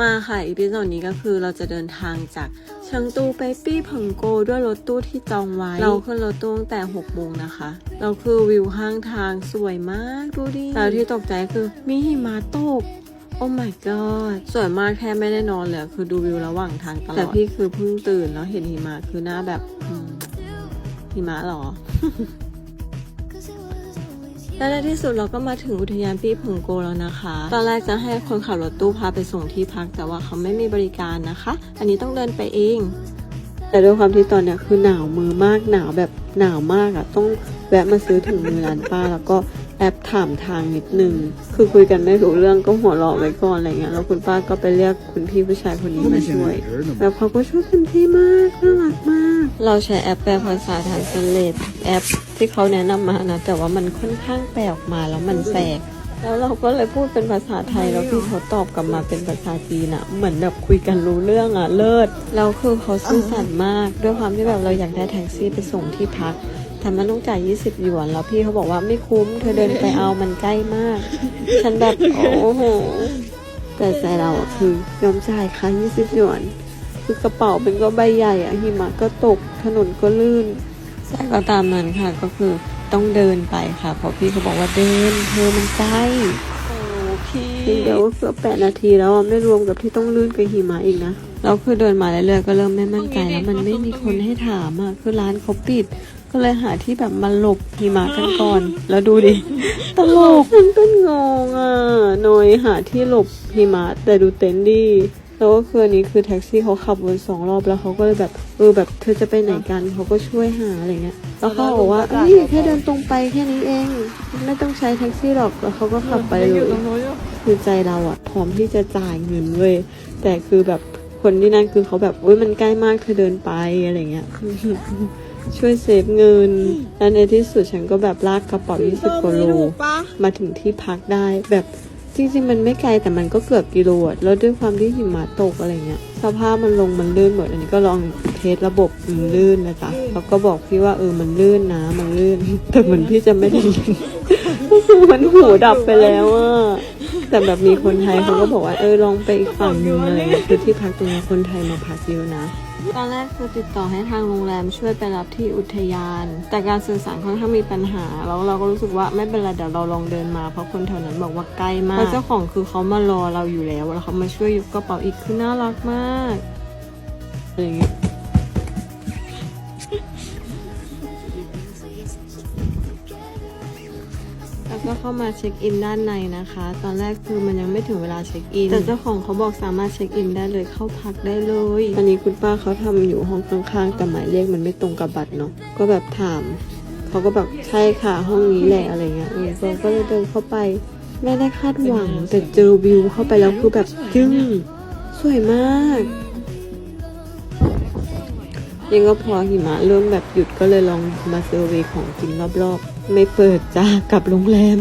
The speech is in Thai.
มาค่ะอีพิโซดนี้ก็คือเราจะเดินทางจากเชิงตูไปปี้เพิงโกด้วยรถตู้ที่จองไว้ เราขึ้นรถตู้ตั้งแต่6โมงนะคะ เราคือวิวข้างทางสวยมากดูดิแล้วที่ตกใจคือมีหิมะตกโอ้ my god สวยมากแค่ไม่ได้นอนเลยคือดูวิวระหว่างทางตลอด แต่พี่คือเพิ่งตื่นแล้วเห็นหิมะคือหน้าแบบหิมะเหรอ และในที่สุดเราก็มาถึงอุทยานปี้เพิงโกแล้วนะคะ ตอนแรกจะให้คนขับรถตู้พาไปส่งที่พักแต่ว่าเขาไม่มีบริการนะคะ อันนี้ต้องเดินไปเอง แต่ด้วยความที่ตอนเนี้ยคือหนาวมือมากหนาวแบบหนาวมากอะ่ะต้องแวะมาซื้อถุงมือร้านป้า แล้วก็แอปถามทางนิดนึง คือคุยกันไม่รู้เรื่องก็หัวเราะไว้ก่อนอะไรเงี้ย แล้วคุณป้าก็ไปเรียกคุณพี่ผู้ชายคนนี้มาช่วย แล้วเขาก็ช่วยเต็มที่มากน่ารักมาก เราใช้แอปแปลภาษาทางเซเลตแอปที่เขาแนะนำมานะ แต่ว่ามันค่อนข้างแปลออกมาแล้วมันแปลก แล้วเราก็เลยพูดเป็นภาษาไทยแล้วพี่เขาตอบกลับมาเป็นภาษาจีนอะเหมือนแบบคุยกันรู้เรื่องอะเลิศแล้วคือเขาซื่อสัตย์มาก ด้วยความที่แบบเราอยากได้แท็กซี่ไปส่งที่พักแต่มันต้องจ่าย 20 หยวน แล้วพี่เขาบอกว่าไม่คุ้ม เธอเดินไปเอามันใกล้มาก ฉันแบบ โอ้โห แต่ใจเราคือยอมจ่ายค่ะ 20 หยวน คือกระเป๋าเป็นก็ใบใหญ่อะหิมะก็ตกถนนก็ลื่นแต่ก็ตามนั้นค่ะก็คือต้องเดินไปค่ะเพราะพี่เขาบอกว่าเดินเธอมันใกล้โอเคเดี๋ยวเกือบแปดนาทีแล้วอะไม่รวมกับที่ต้องลื่นกับหิมะอีกนะเราคือเดินมาเรื่อยๆก็เริ่มไม่มั่นใจแล้วมันไม่มีคนให้ถามอะคือร้านเขาปิด ก็เลยหาที่แบบมาหลบหิมะกันก่อน แล้วดูดิตลกฉันเป็นงงอะหน่อยหาที่หลบหิมะแต่ดูเต็นท์ดิ แล้วก็คืออันนี้คือแท็กซี่เขาขับวนสองรอบแล้วเขาก็เลยแบบเออแบบเธอจะไปไหนกันเขาก็ช่วยหาอะไรเงี้ยแล้วเขาบอกว่าเอ้ยแค่เดินตรงไปแค่นี้เอง ไม่ต้องใช้แท็กซี่หรอกแล้วเขาก็ขับไปเลยคือใจเราอะพร้อมที่จะจ่ายเงินเว้ยแต่คือแบบคนที่นั่นคือเขาแบบเว้ยมันใกล้มากเธอเดินไปอะไรเงี้ยช่วยเซฟเงินแล้วในที่สุดฉันก็แบบลากกระเป๋า20กิโลมาถึงที่พักได้แบบ จริงๆ มันไม่ไกลแต่มันก็เกือบกิโลอะแล้วด้วยความที่หิมะตกอะไรเงี้ยสภาพมันลงมันลื่นหมดอันนี้ก็ลองเทสระบบมันลื่นนะจ๊ะแล้วก็บอกพี่ว่าเออมันลื่นนะมันลื่น แต่เหมือนพี่จะไม่ได้ยินมันหูดับไปแล้วอะ แต่แบบมีคนไทยเขาก็บอกว่าเออลองไปอีกฝั่งหนึ่งอะไรเงี้ยคือที่พักตรงนี้คนไทยมาพักเยอะนะ ตอนแรกคือติดต่อให้ทางโรงแรมช่วยไปรับที่อุทยาน แต่การสื่อสารค่อนข้างมีปัญหา แล้วเราก็รู้สึกว่าไม่เป็นไรเดี๋ยวเราลองเดินมาเพราะคนแถวนั้นบอกว่าใกล้มากแล้วเจ้าของคือเขามารอเราอยู่แล้วแล้วเขามาช่วยยกกระเป๋าอีกคือน่ารักมากอะไรอย่างเงี้ย ก็เข้ามาเช็คอินด้านในนะคะ ตอนแรกคือมันยังไม่ถึงเวลาเช็คอิน แต่เจ้าของเขาบอกสามารถเช็คอินได้เลยเข้าพักได้เลยอันนี้คุณป้าเขาทำอยู่ห้องข้างๆ แต่หมายเลขมันไม่ตรงกับบัตรเนาะ ก็แบบถาม เขาก็แบบใช่ค่ะห้องนี้แหละอะไรเงี้ยเออเราก็เลยเดินเข้าไปไม่ได้คาดหวังแต่เจอวิวเข้าไปแล้วคือแบบจึ้งสวยมาก ยังก็พอหิมะเริ่มแบบหยุดก็เลยลองมาเซอร์เวยของกินรอบๆ ไม่เปิดจ้ากลับโรงแรม